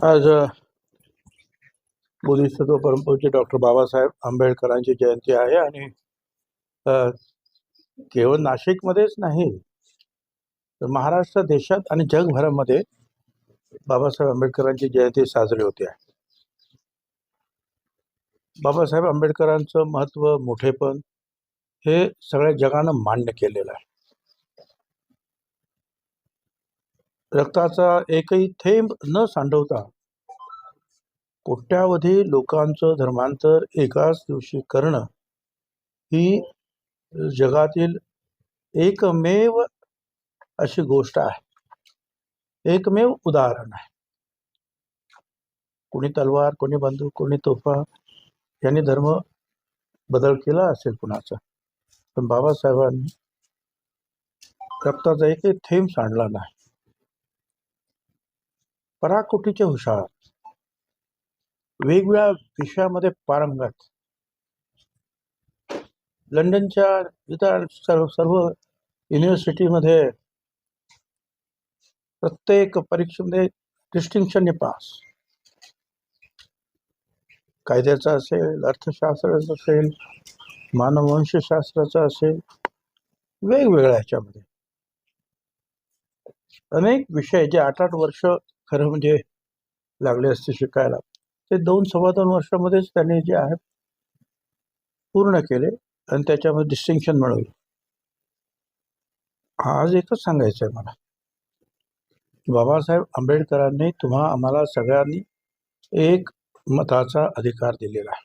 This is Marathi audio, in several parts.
आज बोधिसत्व परंपरेचे डॉक्टर बाबासाहेब आंबेडकरांची जयंती आहे आणि केवळ नाशिकमध्येच नाही तर महाराष्ट्र देशात आणि जगभरामध्ये बाबासाहेब आंबेडकरांची जयंती साजरी होते. आहे बाबासाहेब आंबेडकरांचं महत्त्व मोठेपण हे सगळ्या जगानं मान्य केलेलं आहे. रक्ताचा एकही थेंब न सांडवता कोट्यावधी लोकांचं धर्मांतर एकाच दिवशी करणं ही जगातील एकमेव अशी गोष्ट आहे. एकमेव उदाहरण आहे. कोणी तलवार कोणी बंदूक कोणी तोफा यांनी धर्म बदल केला असेल कुणाचा? पण बाबासाहेबांनी रक्ताचा एकही थेंब सांडला नाही. पराकोटीचे हुशार. वेगवेगळ्या विषयामध्ये पारंगत. लंडनच्या इतर सर्व सर्व युनिव्हर्सिटीमध्ये प्रत्येक परीक्षेमध्ये डिस्टिंक्शनने पास कायद्याचा असेल अर्थशास्त्राचा असेल मानववंशशास्त्राचा असेल वेगवेगळ्या ह्याच्यामध्ये. अनेक विषय जे आठ आठ वर्ष खरं म्हणजे लागले असते शिकायला. ते दोन सव्वा दोन वर्षामध्येच त्यांनी जे आहे पूर्ण केले आणि त्याच्यामध्ये डिस्टिंक्शन मिळवलं. आज एकच सांगायचं आहे मला. बाबासाहेब आंबेडकरांनी तुम्हा आम्हाला सगळ्यांनी एक मताचा अधिकार दिलेला आहे.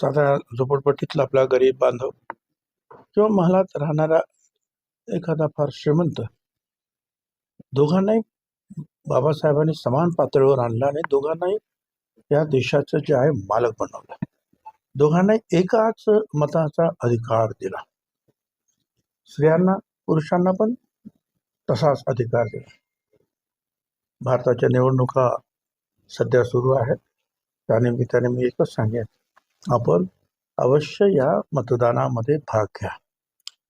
साधारण झोपडपट्टीतला आपला गरीब बांधव किंवा महालात राहणारा एखादा फार श्रीमंत दोघांनाही बाबासाहेबांनी समान पातळीवर आणलं आणि दोघांनाही या देशाचं जे आहे मालक बनवलं. दोघांनाही एकाच मताचा अधिकार दिला. स्त्रियांना पुरुषांना पण तसाच अधिकार दिला. भारताच्या निवडणुका सध्या सुरू आहेत. त्यानिमित्ताने मी एकच सांगेन. आपण अवश्य या मतदानामध्ये भाग घ्या.